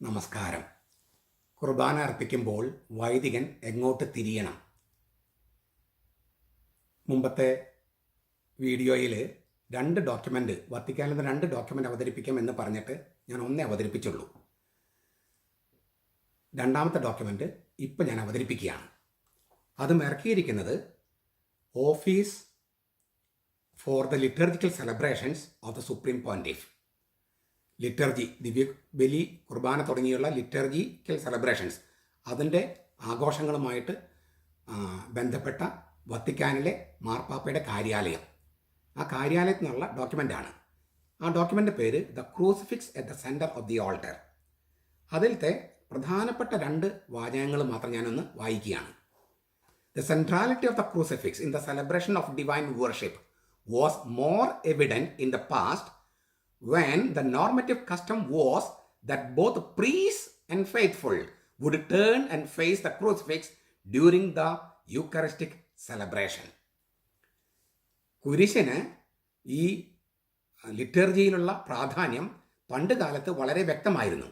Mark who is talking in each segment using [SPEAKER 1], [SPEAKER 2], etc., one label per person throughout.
[SPEAKER 1] നമസ്കാരം. കുർബാന അർപ്പിക്കുമ്പോൾ വൈദികൻ എങ്ങോട്ട് തിരിയണം? മുമ്പത്തെ വീഡിയോയിൽ രണ്ട് ഡോക്യുമെന്റ് വത്തിക്കാനിൽ രണ്ട് ഡോക്യുമെന്റ് അവതരിപ്പിക്കാം എന്ന് പറഞ്ഞിട്ട് ഞാൻ ഒന്നേ അവതരിപ്പിച്ചുള്ളൂ. രണ്ടാമത്തെ ഡോക്യുമെന്റ് ഇപ്പം ഞാൻ അവതരിപ്പിക്കുകയാണ്. അത് ഇറക്കിയിരിക്കുന്നത് office for the liturgical celebrations of the supreme pontiff liturgy ദിവ്യ ബലി കുർബാന തുടങ്ങിയുള്ള ലിറ്റർജിക്കൽ സെലിബ്രേഷൻസ്. അതിന്റെ ആഘോഷങ്ങളുമായിട്ട് ബന്ധപ്പെട്ട വത്തിക്കാനിലെ മാർപ്പാപ്പയുടെ കാര്യാലയം. ആ കാര്യാലയത്തിൽ നിന്നുള്ള ഡോക്യുമെന്റാണ്. ആ ഡോക്യുമെന്റ് പേര് the crucifix at the centre of the altar. അതിലത്തെ പ്രധാനപ്പെട്ട രണ്ട് വാചകങ്ങൾ മാത്രം ഞാനൊന്ന് വായിക്കുകയാണ്. The centrality of the crucifix in the celebration of divine worship was more evident in the past when the normative custom was that both priests and faithful would turn and face the crucifix during the Eucharistic celebration കുരിശിന് ഈ ലിറ്റർജിയിലുള്ള പ്രാധാന്യം പണ്ട് കാലത്ത് വളരെ വ്യക്തമായിരുന്നു.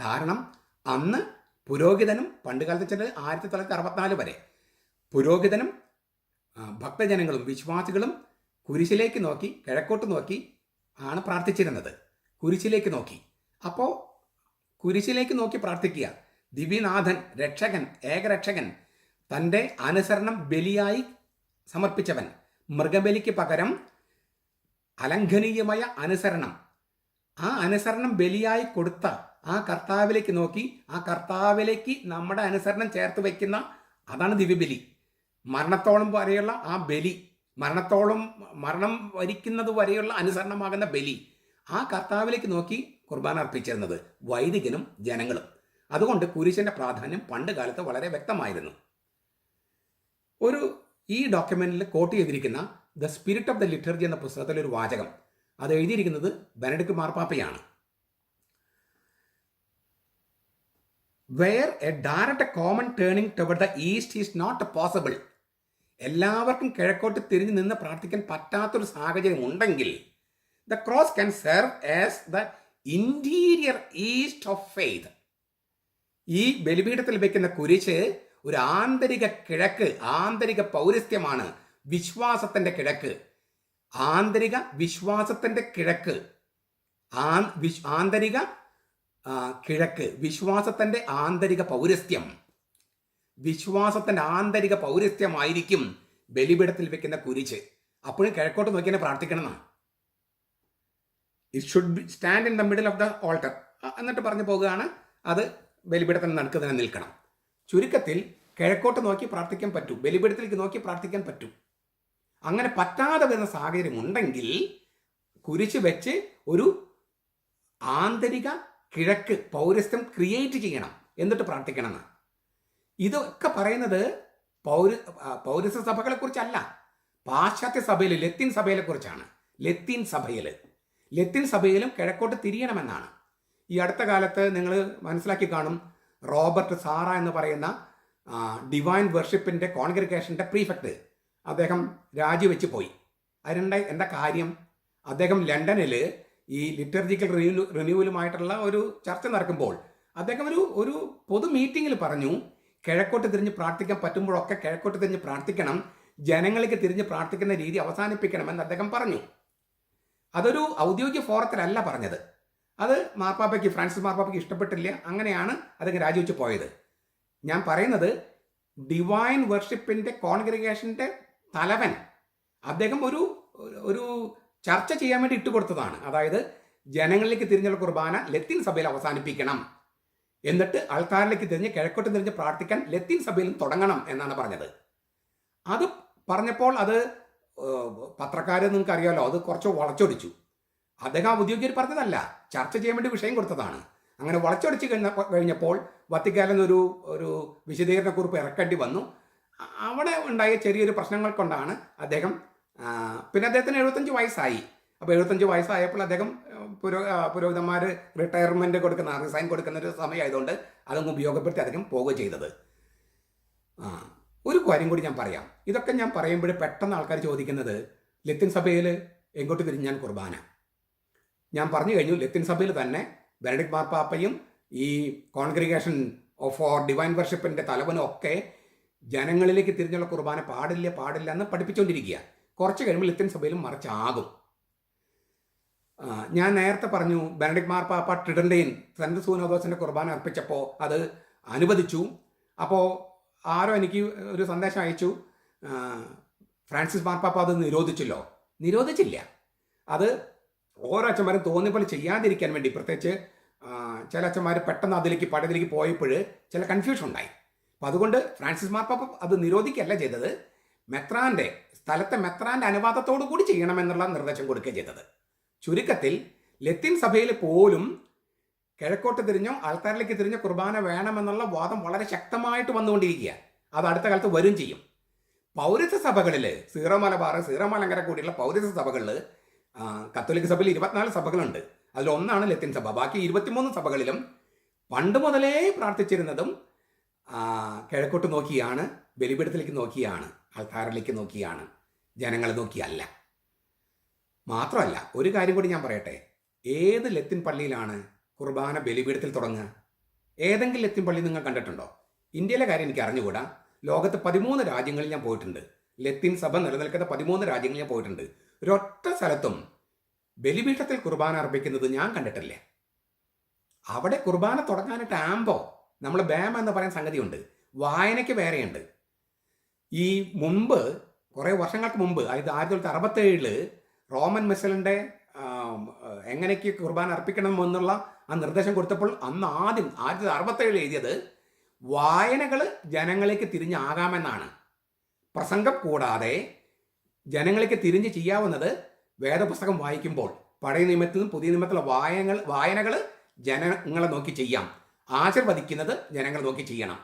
[SPEAKER 1] കാരണം അന്ന് പുരോഹിതനും പണ്ട് കാലത്ത് വെച്ചാൽ ആയിരത്തി തൊള്ളായിരത്തി അറുപത്തിനാല് വരെ പുരോഹിതനും ഭക്തജനങ്ങളും വിശ്വാസികളും കുരിശിലേക്ക് നോക്കി കിഴക്കോട്ട് നോക്കി ആണ് പ്രാർത്ഥിച്ചിരുന്നത്. കുരിശിലേക്ക് നോക്കി. അപ്പോൾ കുരിശിലേക്ക് നോക്കി പ്രാർത്ഥിക്കുക. ദിവ്യനാഥൻ രക്ഷകൻ ഏകരക്ഷകൻ തന്റെ അനുസരണം ബലിയായി സമർപ്പിച്ചവൻ. മൃഗബലിക്ക് പകരം അലംഘനീയമായ അനുസരണം. ആ അനുസരണം ബലിയായി കൊടുത്ത ആ കർത്താവിലേക്ക് നോക്കി. ആ കർത്താവിലേക്ക് നമ്മുടെ അനുസരണം ചേർത്ത് വയ്ക്കുന്ന അതാണ് ദിവ്യബലി. മരണത്തോളം വരെയുള്ള ആ ബലി മരണത്തോളം മരണം വരിക്കുന്നത് വരെയുള്ള അനുസരണമാകുന്ന ബലി ആ കർത്താവിലേക്ക് നോക്കി കുർബാന അർപ്പിച്ചിരുന്നത് വൈദികനും ജനങ്ങളും. അതുകൊണ്ട് കുരിശന്റെ പ്രാധാന്യം പണ്ട് കാലത്ത് വളരെ വ്യക്തമായിരുന്നു. ഒരു ഈ ഡോക്യുമെന്റിൽ കോട്ട് ചെയ്തിരിക്കുന്ന the spirit of the liturgy എന്ന പുസ്തകത്തിലെ ഒരു വാചകം. അത് എഴുതിയിരിക്കുന്നത് Benedict മാർപ്പാപ്പയാണ് where a direct common turning toward the east is not possible എല്ലാവർക്കും കിഴക്കോട്ട് തിരിഞ്ഞു നിന്ന് പ്രാർത്ഥിക്കാൻ പറ്റാത്തൊരു സാഹചര്യം ഉണ്ടെങ്കിൽ the cross can serve as the interior east of faith ഈ ബലിപീഠത്തിൽ വയ്ക്കുന്ന കുരിശ് ഒരു ആന്തരിക കിഴക്ക് ആന്തരിക പൗരസ്ത്യമാണ്. വിശ്വാസത്തിന്റെ കിഴക്ക്. ആന്തരിക വിശ്വാസത്തിന്റെ കിഴക്ക്. ആ- ആന്തരിക കിഴക്ക്. വിശ്വാസത്തിന്റെ ആന്തരിക പൗരസ്ത്യം. വിശ്വാസത്തിന്റെ ആന്തരിക പൗരസ്ത്യമായിരിക്കും ബലിപീഠത്തിൽ വെക്കുന്ന കുരിച്ച് അപ്പോഴും കിഴക്കോട്ട് നോക്കി തന്നെ പ്രാർത്ഥിക്കണം എന്നാണ് it should be stand in the middle of the altar എന്നിട്ട് പറഞ്ഞു പോകുകയാണ് അത് ബലിപീഠത്തിന് നടുക്ക് തന്നെ നിൽക്കണം. ചുരുക്കത്തിൽ കിഴക്കോട്ട് നോക്കി പ്രാർത്ഥിക്കാൻ പറ്റൂ ബലിപീഠത്തിലേക്ക് നോക്കി പ്രാർത്ഥിക്കാൻ പറ്റൂ. അങ്ങനെ പറ്റാതെ വരുന്ന സാഹചര്യം ഉണ്ടെങ്കിൽ കുരിശ് വെച്ച് ഒരു ആന്തരിക കിഴക്ക് പൗരസ്ത്യം ക്രിയേറ്റ് ചെയ്യണം എന്നിട്ട് പ്രാർത്ഥിക്കണം എന്ന് ഇതൊക്കെ പറയുന്നത് പൗര പൗരസ സഭകളെക്കുറിച്ചല്ല സഭകളെ കുറിച്ചല്ല. പാശ്ചാത്യ സഭയിൽ ലത്തീൻ സഭയിലെ കുറിച്ചാണ്. ലത്തീൻ സഭയിൽ ലത്തീൻ സഭയിലും കിഴക്കോട്ട് തിരിയണമെന്നാണ്. ഈ അടുത്ത കാലത്ത് നിങ്ങൾ മനസ്സിലാക്കി കാണും റോബർട്ട് സാറ എന്ന് പറയുന്ന ഡിവൈൻ വെർഷിപ്പിന്റെ കോൺഗ്രിഗേഷന്റെ പ്രീഫെക്ട് അദ്ദേഹം രാജിവെച്ച് പോയി. അതിനുണ്ടായി എന്താ കാര്യം? അദ്ദേഹം ലണ്ടനിൽ ഈ ലിറ്റർജിക്കൽ റിന്യൂ റിന്യൂവലുമായിട്ടുള്ള ഒരു ചർച്ച നടക്കുമ്പോൾ അദ്ദേഹം ഒരു ഒരു പൊതു മീറ്റിങ്ങിൽ പറഞ്ഞു കിഴക്കോട്ട് തിരിഞ്ഞ് പ്രാർത്ഥിക്കാൻ പറ്റുമ്പോഴൊക്കെ കിഴക്കോട്ട് തിരിഞ്ഞ് പ്രാർത്ഥിക്കണം. ജനങ്ങൾക്ക് തിരിഞ്ഞ് പ്രാർത്ഥിക്കുന്ന രീതി അവസാനിപ്പിക്കണമെന്ന് അദ്ദേഹം പറഞ്ഞു. അതൊരു ഔദ്യോഗിക ഫോറത്തിലല്ല പറഞ്ഞത്. അത് മാർപ്പാപ്പയ്ക്ക് ഫ്രാൻസിസ് മാർപ്പാപ്പയ്ക്ക് ഇഷ്ടപ്പെട്ടില്ല. അങ്ങനെയാണ് അദ്ദേഹം രാജിവെച്ച് പോയത്. ഞാൻ പറയുന്നത് ഡിവൈൻ വർഷിപ്പിന്റെ കോൺഗ്രിഗേഷന്റെ തലവൻ അദ്ദേഹം ഒരു ഒരു ചർച്ച ചെയ്യാൻ വേണ്ടി ഇട്ടുകൊടുത്തതാണ്. അതായത് ജനങ്ങളിലേക്ക് തിരിഞ്ഞുള്ള കുർബാന ലത്തീൻ സഭയിൽ അവസാനിപ്പിക്കണം. എന്നിട്ട് ആൾക്കാരിലേക്ക് തിരിഞ്ഞ് കിഴക്കോട്ട് തിരിഞ്ഞ് പ്രാർത്ഥിക്കാൻ ലത്തീൻ സഭയിലും തുടങ്ങണം എന്നാണ് പറഞ്ഞത്. അത് പറഞ്ഞപ്പോൾ അത് പത്രക്കാർ നിങ്ങൾക്ക് അറിയാമല്ലോ അത് കുറച്ച് വളച്ചൊടിച്ചു. അദ്ദേഹം ഔദ്യോഗികർ പറഞ്ഞതല്ല ചർച്ച ചെയ്യാൻ വേണ്ടി വിഷയം കൊടുത്തതാണ്. അങ്ങനെ വളച്ചൊടിച്ച് കഴിഞ്ഞ കഴിഞ്ഞപ്പോൾ വത്തിക്കാലിൽ ഒരു ഒരു വിശദീകരണ കുറിപ്പ് ഇറക്കേണ്ടി വന്നു. അവിടെ ഉണ്ടായ ചെറിയൊരു പ്രശ്നങ്ങൾ കൊണ്ടാണ് അദ്ദേഹം പിന്നെ അദ്ദേഹത്തിന് എഴുപത്തഞ്ച് വയസ്സായി. അപ്പോൾ എഴുപത്തഞ്ച് വയസ്സായപ്പോൾ അദ്ദേഹം പുരോ പുരോഹിതന്മാർ റിട്ടയർമെന്റ് കൊടുക്കുന്ന റിസൈൻ കൊടുക്കുന്ന ഒരു സമയമായതുകൊണ്ട് അതങ്ങ് ഉപയോഗപ്പെടുത്തി അദ്ദേഹം പോവുക ചെയ്തത്. ആ ഒരു കാര്യം കൂടി ഞാൻ പറയാം. ഇതൊക്കെ ഞാൻ പറയുമ്പോൾ പെട്ടെന്ന് ആൾക്കാർ ചോദിക്കുന്നത് ലത്തിൻ സഭയിൽ എങ്ങോട്ട് തിരിഞ്ഞാൻ കുർബാന? ഞാൻ പറഞ്ഞു കഴിഞ്ഞു ലത്തിൻ സഭയിൽ തന്നെ ബെനഡിക് മാർപ്പാപ്പയും ഈ കോൺഗ്രിഗേഷൻ ഫോർ ഡിവൈൻ വർഷിപ്പിന്റെ തലവനും ഒക്കെ ജനങ്ങളിലേക്ക് തിരിഞ്ഞുള്ള കുർബാന പാടില്ല പാടില്ല എന്ന് പഠിപ്പിച്ചുകൊണ്ടിരിക്കുക കുറച്ച് കഴിയുമ്പോൾ ലത്തിൻ സഭയിലും മറിച്ചാകും. ഞാൻ നേരത്തെ പറഞ്ഞു ബെനഡിക് മാർപ്പാപ്പ ട്രിഡൻഡെയിൻ സെന്റ് സൂനോദോസിന്റെ കുർബാന അർപ്പിച്ചപ്പോൾ അത് അനുവദിച്ചു. അപ്പോൾ ആരോ എനിക്ക് ഒരു സന്ദേശം അയച്ചു. ഫ്രാൻസിസ് മാർപ്പാപ്പ അത് നിരോധിച്ചല്ലോ? നിരോധിച്ചില്ല. അത് ഓരോ അച്ഛന്മാരും തോന്നിയ പോലെ ചെയ്യാതിരിക്കാൻ വേണ്ടി പ്രത്യേകിച്ച് ചില അച്ഛന്മാർ പെട്ടെന്ന് അതിലേക്ക് പഴയതിലേക്ക് പോയപ്പോൾ ചില കൺഫ്യൂഷൻ ഉണ്ടായി. അപ്പം അതുകൊണ്ട് ഫ്രാൻസിസ് മാർപ്പാപ്പ അത് നിരോധിക്കല്ല ചെയ്തത്. മെത്രാന്റെ സ്ഥലത്തെ മെത്രാന്റെ അനുവാദത്തോടു കൂടി ചെയ്യണമെന്നുള്ള നിർദ്ദേശം കൊടുക്കുകയും ചെയ്തത്. ചുരുക്കത്തിൽ ലത്തീൻ സഭയിൽ പോലും കിഴക്കോട്ട് തിരിഞ്ഞോ ആൾക്കാരിലേക്ക് തിരിഞ്ഞോ കുർബാന വേണമെന്നുള്ള വാദം വളരെ ശക്തമായിട്ട് വന്നുകൊണ്ടിരിക്കുക. അത് അടുത്ത കാലത്ത് വരും ചെയ്യും. പൗരത്വ സഭകളിൽ സീറോ മലബാർ സീറോ മലങ്കര കൂടിയുള്ള പൗരത്വ സഭകളിൽ കത്തോലിക് സഭയിൽ ഇരുപത്തിനാല് സഭകളുണ്ട്. അതിലൊന്നാണ് ലത്തീൻ സഭ. ബാക്കി ഇരുപത്തിമൂന്ന് സഭകളിലും പണ്ട് മുതലേ പ്രാർത്ഥിച്ചിരുന്നതും കിഴക്കോട്ട് നോക്കിയാണ് ബലിപീഠത്തിലേക്ക് നോക്കിയാണ് ആൾക്കാരിലേക്ക് നോക്കിയാണ് ജനങ്ങളെ നോക്കിയല്ല. മാത്രമല്ല ഒരു കാര്യം കൂടി ഞാൻ പറയട്ടെ. ഏത് ലത്തിൻ പള്ളിയിലാണ് കുർബാന ബലിപീഠത്തിൽ തുടങ്ങുക? ഏതെങ്കിലും ലത്തിൻ പള്ളി നിങ്ങൾ കണ്ടിട്ടുണ്ടോ? ഇന്ത്യയിലെ കാര്യം എനിക്ക് അറിഞ്ഞുകൂടാ. ലോകത്ത് പതിമൂന്ന് രാജ്യങ്ങളിൽ ഞാൻ പോയിട്ടുണ്ട്. ലത്തിൻ സഭ നിലനിൽക്കുന്ന പതിമൂന്ന് രാജ്യങ്ങളിൽ ഞാൻ പോയിട്ടുണ്ട്. ഒരൊറ്റ സ്ഥലത്തും ബലിപീഠത്തിൽ കുർബാന അർപ്പിക്കുന്നത് ഞാൻ കണ്ടിട്ടില്ല. അവിടെ കുർബാന തുടങ്ങാനായിട്ട് ആമ്പോ നമ്മൾ ബാം എന്ന് പറയുന്ന സംഗതിയുണ്ട്. വായനയ്ക്ക് വേറെയുണ്ട്. ഈ മുമ്പ് കുറേ വർഷങ്ങൾക്ക് മുമ്പ് അതായത് ആയിരത്തി തൊള്ളായിരത്തി അറുപത്തേഴിൽ റോമൻ മിസലിന്റെ എങ്ങനെയൊക്കെ കുർബാന അർപ്പിക്കണം എന്നുള്ള ആ നിർദ്ദേശം കൊടുത്തപ്പോൾ അന്ന് ആദ്യം ആയിരത്തി തൊള്ളായിരത്തി അറുപത്തേഴിൽ എഴുതിയത് വായനകൾ ജനങ്ങളിലേക്ക് തിരിഞ്ഞാകാമെന്നാണ്. പ്രസംഗം കൂടാതെ ജനങ്ങളിലേക്ക് തിരിഞ്ഞ് ചെയ്യാവുന്നത് വേദപുസ്തകം വായിക്കുമ്പോൾ പഴയ നിയമത്തിലും പുതിയ നിയമത്തിലുള്ള വായനകൾ വായനകൾ ജനങ്ങളെ നോക്കി ചെയ്യാം. ആശീർവദിക്കുന്നത് ജനങ്ങളെ നോക്കി ചെയ്യണം.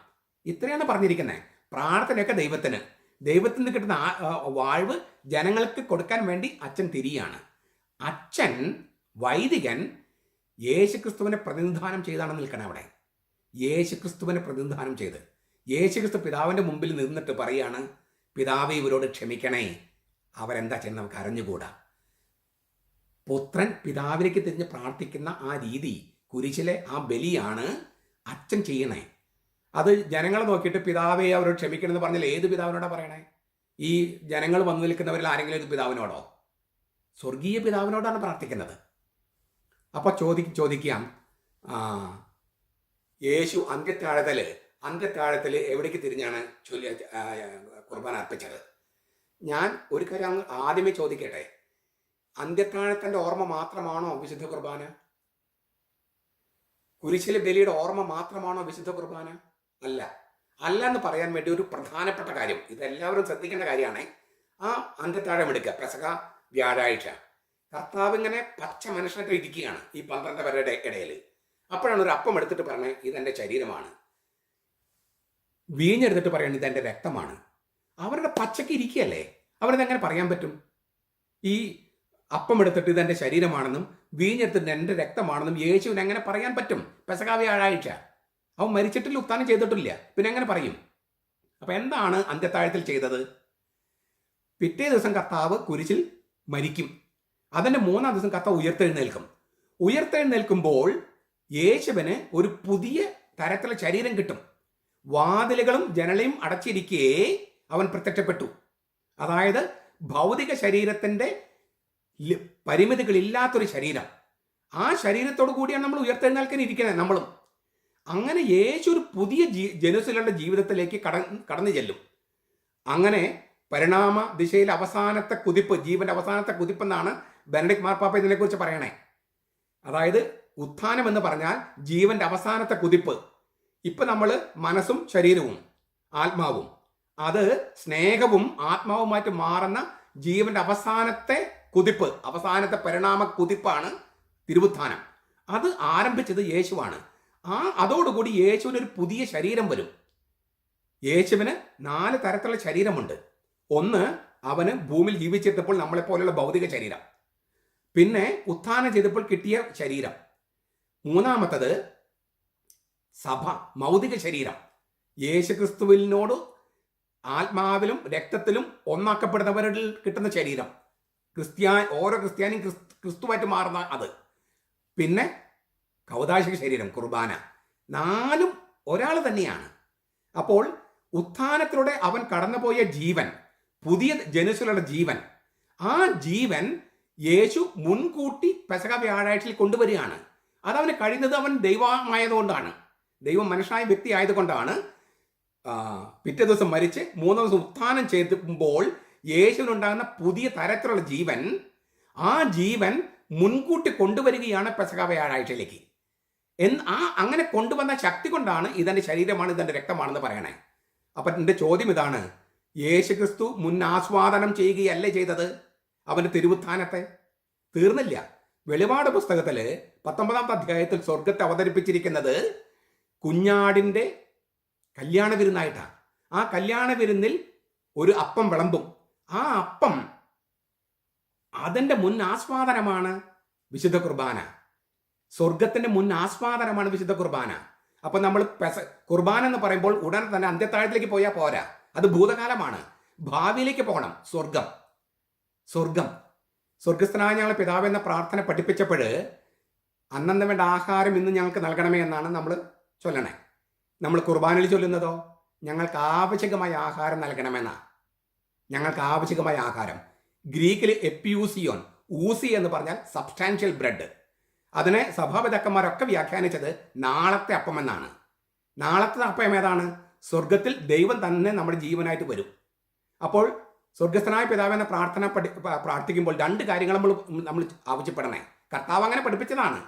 [SPEAKER 1] ഇത്രയാണ് പറഞ്ഞിരിക്കുന്നത്. പ്രാർത്ഥനയൊക്കെ ദൈവത്തിന്. ദൈവത്തിൽ നിന്ന് കിട്ടുന്ന വാഴ്വ് ജനങ്ങൾക്ക് കൊടുക്കാൻ വേണ്ടി അച്ഛൻ തിരിയാണ്. അച്ഛൻ വൈദികൻ യേശുക്രിസ്തുവിനെ പ്രതിനിധാനം ചെയ്താണ് നിൽക്കണേ അവിടെ. യേശുക്രിസ്തുവിനെ പ്രതിനിധാനം ചെയ്ത്. യേശുക്രിസ്തു പിതാവിന്റെ മുമ്പിൽ നിന്നിട്ട് പറയാണ് പിതാവ് ഇവരോട് ക്ഷമിക്കണേ. അവരെന്താ ചെയ്യുന്നത് നമുക്ക് അറിഞ്ഞുകൂടാ. പുത്രൻ പിതാവിലേക്ക് തിരിഞ്ഞ് പ്രാർത്ഥിക്കുന്ന ആ രീതി കുരിശിലെ ആ ബലിയാണ് അച്ഛൻ ചെയ്യണേ. അത് ജനങ്ങളെ നോക്കിയിട്ട് പിതാവെ അവരോട് ക്ഷമിക്കണമെന്ന് പറഞ്ഞാൽ ഏത് പിതാവിനോടാ പറയണേ? ഈ ജനങ്ങൾ വന്നു നിൽക്കുന്നവരിൽ ആരെങ്കിലും ഏത് പിതാവിനോടോ? സ്വർഗീയ പിതാവിനോടാണ് പ്രാർത്ഥിക്കുന്നത്. അപ്പോൾ ചോദി ചോദിക്കാം. യേശു അന്ത്യത്താഴത്തിൽ അന്ത്യത്താഴത്തിൽ എവിടേക്ക് തിരിഞ്ഞാണ് ചൊല്ലി കുർബാന അർപ്പിച്ചത്? ഞാൻ ഒരു കാര്യം ആദ്യമേ ചോദിക്കട്ടെ. അന്ത്യത്താഴത്തിന്റെ ഓർമ്മ മാത്രമാണോ വിശുദ്ധ കുർബാന? കുരിശിലെ ബലിയുടെ ഓർമ്മ മാത്രമാണോ വിശുദ്ധ കുർബാന? അല്ല. അല്ല എന്ന് പറയാൻ വേണ്ടി ഒരു പ്രധാനപ്പെട്ട കാര്യം. ഇതെല്ലാവരും ശ്രദ്ധിക്കേണ്ട കാര്യമാണ്. ആ അന്ത്യത്താഴം എടുക്കുക. പ്രസക വ്യാഴാഴ്ച. കർത്താവ് ഇങ്ങനെ പച്ച മനുഷ്യനൊക്കെ ഇരിക്കുകയാണ് ഈ പന്ത്രണ്ട് പേരുടെ ഇടയിൽ. അപ്പോഴാണ് ഒരു അപ്പം എടുത്തിട്ട് പറഞ്ഞത് ഇതെന്റെ ശരീരമാണ്. വീഞ്ഞെടുത്തിട്ട് പറയണം ഇതെന്റെ രക്തമാണ്. അവരുടെ പച്ചക്ക് ഇരിക്കുകയല്ലേ? അവരിതെങ്ങനെ പറയാൻ പറ്റും? ഈ അപ്പം എടുത്തിട്ട് ഇതെന്റെ ശരീരമാണെന്നും വീഞ്ഞെടുത്തിട്ട് എന്റെ രക്തമാണെന്നും യേശുവിന് എങ്ങനെ പറയാൻ പറ്റും? പെസക വ്യാഴാഴ്ച. അവൻ മരിച്ചിട്ടില്ല ഉത്താനം ചെയ്തിട്ടില്ല. പിന്നെ എങ്ങനെ പറയും. അപ്പൊ എന്താണ് അന്ത്യത്താഴത്തിൽ ചെയ്തത്? പിറ്റേ ദിവസം കർത്താവ് കുരിശിൽ മരിക്കും. അതിന്റെ മൂന്നാം ദിവസം കർത്താവ് ഉയർത്തെഴുന്നേൽക്കും. ഉയർത്തെഴുന്നേൽക്കുമ്പോൾ യേശുവിന് ഒരു പുതിയ തരത്തിലുള്ള ശരീരം കിട്ടും. വാതിലുകളും ജനലയും അടച്ചിരിക്കേ അവൻ പ്രത്യക്ഷപ്പെട്ടു. അതായത് ഭൗതിക ശരീരത്തിന്റെ ലി- പരിമിതികളില്ലാത്തൊരു ശരീരം. ആ ശരീരത്തോടു കൂടിയാണ് നമ്മൾ ഉയർത്തെഴുന്നേൽക്കാൻ ഇരിക്കുന്നത് നമ്മളും. അങ്ങനെ യേശു ഒരു പുതിയ ജീ ജനുസലയുടെ ജീവിതത്തിലേക്ക് കട കടന്നു ചെല്ലും. അങ്ങനെ പരിണാമ ദിശയിൽ അവസാനത്തെ കുതിപ്പ് ജീവന്റെ അവസാനത്തെ കുതിപ്പെന്നാണ് ബെനഡിക് മാർപ്പാപ്പ ഇതിനെക്കുറിച്ച് പറയണേ. അതായത് ഉത്ഥാനം എന്ന് പറഞ്ഞാൽ ജീവന്റെ അവസാനത്തെ കുതിപ്പ്. ഇപ്പം നമ്മൾ മനസ്സും ശരീരവും ആത്മാവും. അത് സ്നേഹവും ആത്മാവുമായിട്ട് മാറുന്ന ജീവന്റെ അവസാനത്തെ കുതിപ്പ് അവസാനത്തെ പരിണാമ കുതിപ്പാണ് തിരുവുത്ഥാനം. അത് ആരംഭിച്ചത് യേശുവാണ്. ആ അതോടുകൂടി യേശുവിന് ഒരു പുതിയ ശരീരം വരും. യേശുവിന് നാല് തരത്തിലുള്ള ശരീരമുണ്ട്. ഒന്ന് അവന് ഭൂമിയിൽ ജീവിച്ചിരുന്നപ്പോൾ നമ്മളെപ്പോലെയുള്ള ഭൗതിക ശരീരം. പിന്നെ ഉത്ഥാനം ചെയ്തപ്പോൾ കിട്ടിയ ശരീരം. മൂന്നാമത്തത് സഭ മൗതിക ശരീരം. യേശുക്രിസ്തുവിനോട് ആത്മാവിലും രക്തത്തിലും ഒന്നാക്കപ്പെടുന്നവരിൽ കിട്ടുന്ന ശരീരം. ക്രിസ്ത്യാ ഓരോ ക്രിസ്ത്യാനിയും ക്രിസ്- ക്രിസ്തുവായിട്ട് മാറുന്ന അത്. പിന്നെ കൗതാശിക ശരീരം കുർബാന. നാലും ഒരാൾ തന്നെയാണ്. അപ്പോൾ ഉത്ഥാനത്തിലൂടെ അവൻ കടന്നുപോയ ജീവൻ പുതിയ ജനുസിലുള്ള ജീവൻ ആ ജീവൻ യേശു മുൻകൂട്ടി പെസക വ്യാഴാഴ്ചയിൽ കൊണ്ടുവരികയാണ്. അതവന് കഴിയുന്നത് അവൻ ദൈവമായതുകൊണ്ടാണ്. ദൈവം മനുഷ്യനായ വ്യക്തി ആയതുകൊണ്ടാണ്. പിറ്റേ ദിവസം മരിച്ച് മൂന്നാം ദിവസം ഉത്ഥാനം ചെയ്തുമ്പോൾ യേശുവിനുണ്ടാകുന്ന പുതിയ തരത്തിലുള്ള ജീവൻ ആ ജീവൻ മുൻകൂട്ടി കൊണ്ടുവരികയാണ് പെസക വ്യാഴാഴ്ചയിലേക്ക്. എന്ന് ആ അങ്ങനെ കൊണ്ടുവന്ന ശക്തി കൊണ്ടാണ് ഇതെന്റെ ശരീരമാണ് ഇതെന്റെ രക്തമാണെന്ന് പറയണേ. അപ്പൊ എന്റെ ചോദ്യം ഇതാണ് യേശുക്രിസ്തു മുൻ ആസ്വാദനം ചെയ്യുകയല്ലേ ചെയ്തത്? അവന്റെ തിരുവുത്ഥാനത്തെ? തീർന്നില്ല. വെളിപാട് പുസ്തകത്തിൽ പത്തൊമ്പതാമത്തെ അധ്യായത്തിൽ സ്വർഗത്തെ അവതരിപ്പിച്ചിരിക്കുന്നത് കുഞ്ഞാടിന്റെ കല്യാണ വിരുന്നായിട്ടാണ് ആ കല്യാണ വിരുന്നിൽ ഒരു അപ്പം വിളമ്പും. ആ അപ്പം അതിന്റെ മുൻ ആസ്വാദനമാണ് വിശുദ്ധ കുർബാന. സ്വർഗത്തിന്റെ മുൻ ആസ്വാദനമാണ് വിശുദ്ധ കുർബാന. അപ്പൊ നമ്മൾ പെസ കുർബാന എന്ന് പറയുമ്പോൾ ഉടൻ തന്നെ അന്ത്യത്താഴത്തിലേക്ക് പോയാൽ പോരാ. അത് ഭൂതകാലമാണ്. ഭാവിയിലേക്ക് പോകണം. സ്വർഗം സ്വർഗം സ്വർഗസ്ഥനായ ഞങ്ങളെ പിതാവ് എന്ന പ്രാർത്ഥന പഠിപ്പിച്ചപ്പോൾ അന്നന്ന് വേണ്ട ആഹാരം ഇന്ന് ഞങ്ങൾക്ക് നൽകണമേ എന്നാണ് നമ്മൾ ചൊല്ലണേ. നമ്മൾ കുർബാനയിൽ ചൊല്ലുന്നതോ? ഞങ്ങൾക്ക് ആവശ്യകമായ ആഹാരം നൽകണമെന്നാ. ഞങ്ങൾക്ക് ആവശ്യകമായ ആഹാരം. ഗ്രീക്കിൽ എപ്പിയൂസിയോൺ ഊസി എന്ന് പറഞ്ഞാൽ സബ്സ്റ്റാൻഷ്യൽ ബ്രെഡ് അതിനെ സഭാപിതാക്കന്മാരൊക്കെ വ്യാഖ്യാനിച്ചത് നാളത്തെ അപ്പം എന്നാണ് നാളത്തെ അപ്പം ഏതാണ് സ്വർഗത്തിൽ ദൈവം തന്നെ നമ്മുടെ ജീവനായിട്ട് വരും. അപ്പോൾ സ്വർഗസ്ഥനായ പിതാവിനെ പ്രാർത്ഥന പഠി പ്രാർത്ഥിക്കുമ്പോൾ രണ്ട് കാര്യങ്ങൾ നമ്മൾ നമ്മൾ ആവശ്യപ്പെടണേ. കർത്താവ് അങ്ങനെ പഠിപ്പിച്ചതാണ്.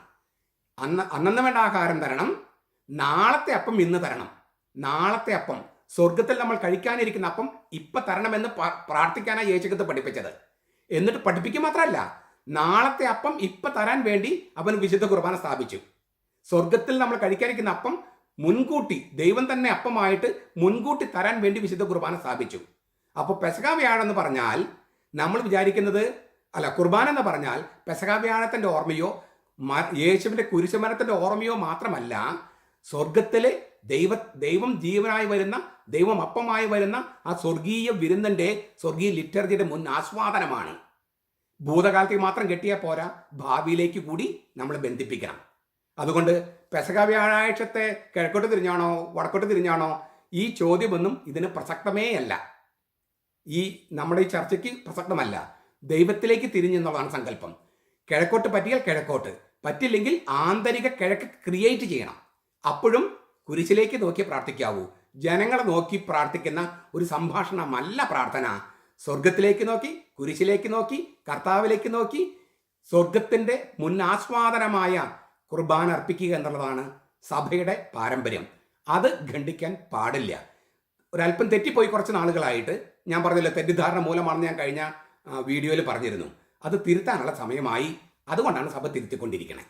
[SPEAKER 1] അന്ന് അന്നന്ന് വേണ്ട ആഹാരം തരണം നാളത്തെ അപ്പം ഇന്ന് തരണം. നാളത്തെ അപ്പം സ്വർഗത്തിൽ നമ്മൾ കഴിക്കാനിരിക്കുന്ന അപ്പം ഇപ്പം തരണമെന്ന് പ്രാർത്ഥിക്കാനാണ് യേശുക്കത്ത് പഠിപ്പിച്ചത്. എന്നിട്ട് പഠിപ്പിക്കുക മാത്രമല്ല നാളത്തെ അപ്പം ഇപ്പൊ തരാൻ വേണ്ടി അവൻ വിശുദ്ധ കുർബാന സ്ഥാപിച്ചു. സ്വർഗത്തിൽ നമ്മൾ കഴിക്കാനിരിക്കുന്ന അപ്പം മുൻകൂട്ടി ദൈവം തന്നെ അപ്പമായിട്ട് മുൻകൂട്ടി തരാൻ വേണ്ടി വിശുദ്ധ കുർബാന സ്ഥാപിച്ചു. അപ്പോൾ പെസക വ്യാഴം എന്ന് പറഞ്ഞാൽ നമ്മൾ വിചാരിക്കുന്നത് അല്ല കുർബാന എന്ന് പറഞ്ഞാൽ പെസക വ്യാഴത്തിന്റെ ഓർമ്മയോ യേശുവിന്റെ യേശുവിന്റെ കുരിശുമരത്തിന്റെ ഓർമ്മയോ മാത്രമല്ല സ്വർഗത്തിലെ ദൈവ ദൈവം ജീവനായി വരുന്ന ദൈവം അപ്പമായി വരുന്ന ആ സ്വർഗീയ വിരുന്നന്റെ സ്വർഗീയ ലിറ്റർജിയുടെ മുൻ ആസ്വാദനമാണ്. ഭൂതകാലത്തേക്ക് മാത്രം കെട്ടിയാൽ പോരാ. ഭാവിയിലേക്ക് കൂടി നമ്മൾ ബന്ധിപ്പിക്കണം. അതുകൊണ്ട് പെസക വ്യാഴാഴ്ചത്തെ കിഴക്കോട്ട് തിരിഞ്ഞാണോ വടക്കോട്ട് തിരിഞ്ഞാണോ ഈ ചോദ്യമൊന്നും ഇതിന് പ്രസക്തമേ അല്ല. ഈ നമ്മുടെ ഈ ചർച്ചയ്ക്ക് പ്രസക്തമല്ല. ദൈവത്തിലേക്ക് തിരിഞ്ഞെന്നുള്ളതാണ് സങ്കല്പം. കിഴക്കോട്ട് പറ്റിയാൽ കിഴക്കോട്ട്. പറ്റില്ലെങ്കിൽ ആന്തരിക കിഴക്ക് ക്രിയേറ്റ് ചെയ്യണം. അപ്പോഴും കുരിശിലേക്ക് നോക്കി പ്രാർത്ഥിക്കാവൂ. ജനങ്ങളെ നോക്കി പ്രാർത്ഥിക്കുന്ന ഒരു സംഭാഷണമല്ല പ്രാർത്ഥന. സ്വർഗത്തിലേക്ക് നോക്കി കുരിശിലേക്ക് നോക്കി കർത്താവിലേക്ക് നോക്കി സ്വർഗത്തിന്റെ മുൻ ആസ്വാദനമായ കുർബാന അർപ്പിക്കുക എന്നുള്ളതാണ് സഭയുടെ പാരമ്പര്യം. അത് ഖണ്ഡിക്കാൻ പാടില്ല. ഒരല്പം തെറ്റിപ്പോയി കുറച്ച് നാളുകളായിട്ട് ഞാൻ പറഞ്ഞില്ല തെറ്റിദ്ധാരണ മൂലമാണ് ഞാൻ കഴിഞ്ഞ വീഡിയോയിൽ പറഞ്ഞിരുന്നു. അത് തിരുത്താനുള്ള സമയമായി. അതുകൊണ്ടാണ് സഭ തിരുത്തിക്കൊണ്ടിരിക്കണേ.